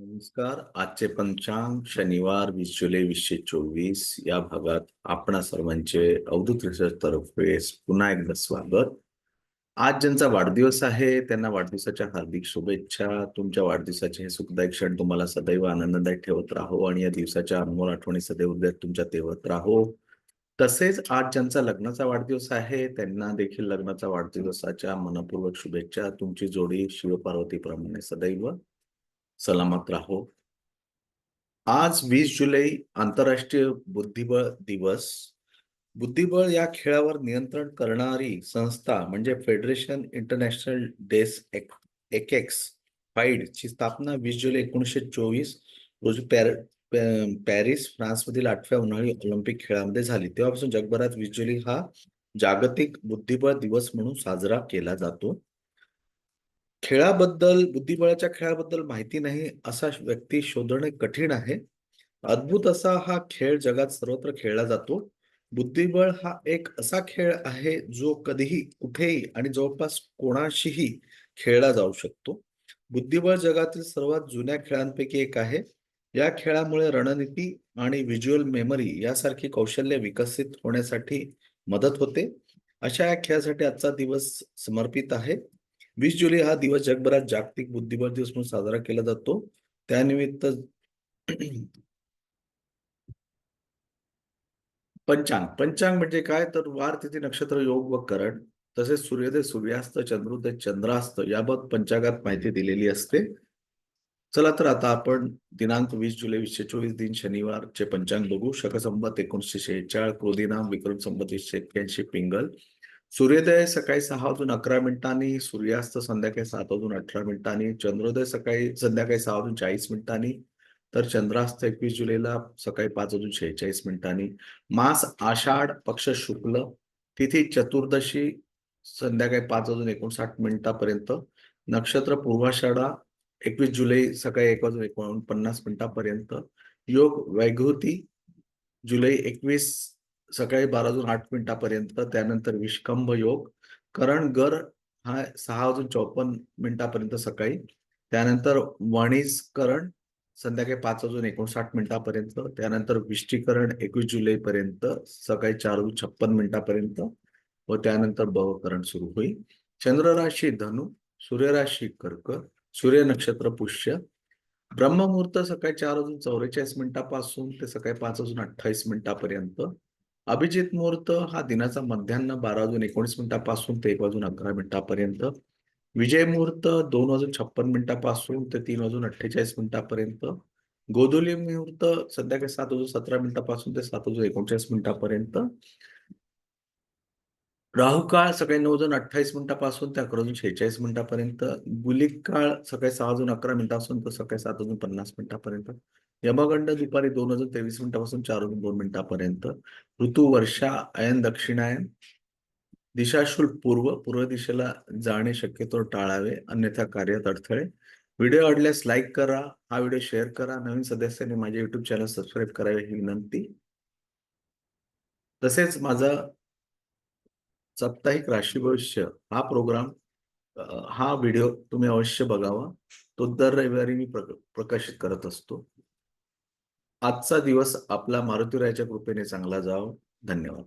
नमस्कार. आजचे पंचांग शनिवार वीस जुलै वीसशे चोवीस या भागात आपणा सर्वांचे अवधूत रिसर्च तर्फे पुन्हा एकदा स्वागत. आज ज्यांचा वाढदिवस आहे त्यांना वाढदिवसाच्या हार्दिक शुभेच्छा. तुमच्या वाढदिवसाचे हे सुखदायक क्षण तुम्हाला सदैव आनंददायी ठेवत राहो आणि या दिवसाच्या अनमोल आठवणी सदैव हृदयात तुमच्या तेवत राहो. तसेच आज ज्यांचा लग्नाचा वाढदिवस आहे त्यांना देखील लग्नाचा वाढदिवसाच्या मनपूर्वक शुभेच्छा. तुमची जोडी शिवपार्वतीप्रमाणे सदैव. सलामत राहो. आज वीस जुलै आंतरराष्ट्रीय बुद्धिबळ दिवस. बुद्धिबळ या खेळावर नियंत्रण करणारी संस्था म्हणजे फेडरेशन इंटरनॅशनल डेस एकेक्स फाईड ची स्थापना वीस जुलै एकोणीसशे चोवीस रोजी पॅर पॅरिस फ्रान्समधील आठव्या उन्हाळी ऑलिम्पिक खेळामध्ये झाली. तेव्हापासून जगभरात वीस जुलै हा जागतिक बुद्धिबळ दिवस म्हणून साजरा केला जातो. खेळाबद्दल बुद्धिबळाच्या खेळाबद्दल माहिती नाही असा व्यक्ती शोधणे कठीण आहे. अद्भुत असा हा खेळ जगात सर्वत्र खेळला जातो. बुद्धिबळ हा एक असा खेळ आहे जो कधीही कुठेही आणि जवळपास कोणाशीही खेळला जाऊ शकतो. बुद्धिबळ जगातील सर्वात जुन्या खेळांपैकी एक आहे. या खेळामुळे रणनीती आणि व्हिज्युअल मेमरी यासारखी कौशल्य विकसित होण्यासाठी मदत होते. अशा या खेळासाठी आजचा दिवस समर्पित आहे. वीस जुलै हा दिवस जगभरात जागतिक बुद्धिबळ दिवस म्हणून साजरा केला जातो. त्यानिमित्त पंचांग. पंचांग म्हणजे काय? तर वार तिथे नक्षत्र योग व करण. तसेच सूर्योदय सूर्यास्त चंद्रोदय चंद्रास्त याबाबत पंचांगात माहिती दिलेली असते. चला तर आता आपण दिनांक वीस जुलै वीसशे चोवीस दिन शनिवारचे पंचांग बघू. शकसंबत एकोणीसशे शेहेचाळ क्रोधीनाम विक्रम संबत वीसशे एक्क्याऐंशी पिंगल. सूर्योदय सकाळी सहा वाजून अकरा मिनिटांनी सूर्यास्त संध्याकाळी सात वाजून अठरा मिनिटांनी चंद्रोदय सकाळी संध्याकाळी सहा वाजून चाळीस मिनिटांनी तर चंद्रास्त एकवीस जुलैला सकाळी पाच वाजून शेहेचाळीस मिनिटांनी. मास आषाढ पक्ष शुक्ल तिथी चतुर्दशी संध्याकाळी पाच वाजून एकोणसाठ मिनिटापर्यंत. नक्षत्र पूर्वाषाढा एकवीस जुलै सकाळी एक वाजून एकोणपन्नास मिनिटापर्यंत. योग वैघुती जुलै एकवीस सकाळी बारा वाजून आठ मिनिटापर्यंत त्यानंतर विष्कंभ योग करण गर हा सहा वाजून चौपन्न मिनिटापर्यंत सकाळी त्यानंतर वणीज करण संध्याकाळी पाच वाजून एकोणसाठ मिनिटापर्यंत त्यानंतर विष्टीकरण एकवीस जुलै पर्यंत सकाळी चार वाजून छप्पन मिनिटापर्यंत व त्यानंतर बवकरण सुरू होईल. चंद्र राशी धनु सूर्यराशी कर्क सूर्य नक्षत्र पुष्य ब्रह्ममुहूर्त सकाळी चार वाजून चौवेचाळीस मिनिटापासून ते सकाळी पाच वाजून अठ्ठावीस मिनिटापर्यंत अभिजित मुहूर्त हा दिनाचा मध्यान्ह बारा वाजून एकोणीस मिनिटापासून ते एक वाजून अकरा मिनिटापर्यंत. विजय मुहूर्त दोन वाजून छप्पन मिनिटापासून ते तीन वाजून अठ्ठेचाळीस मिनिटापर्यंत. गोधुली मुहूर्त संध्याकाळी सात वाजून सतरा मिनिटापासून ते सात वाजून एकोणचाळीस मिनिटापर्यंत. राहुकाळ सकाळी नऊ वाजून अठ्ठावीस मिनिटापासून ते अकरा जून शेहेचाळीस मिनिटापर्यंत गुलिक काळ सकाळी सहा जून अकरा मिनिटापासून तर सकाळी सात वाजून पन्नास मिनिटापर्यंत यमगंड दुपारी दोन वाजून तेवीस मिनिटापासून चार वाजून दोन मिनिटापर्यंत ऋतू वर्षा अयन दक्षिणायन दिशाशूल पूर्व पूर्व दिशेला जाणे शक्यतो टाळावे अन्यथा कार्यात अडथळे. व्हिडिओ आवडल्यास लाईक करा हा व्हिडिओ शेअर करा नवीन सदस्यांनी माझे युट्यूब चॅनल सबस्क्राईब करावे ही विनंती. तसेच माझा साप्ताहिक राशी भविष्य हा प्रोग्राम हा व्हिडिओ तुम्ही अवश्य बघावा. तो दर रविवारी मी प्रक- प्रकाशित करत असतो. आजचा दिवस आपला मारुतीरायाच्या कृपेने चांगला जावं. धन्यवाद.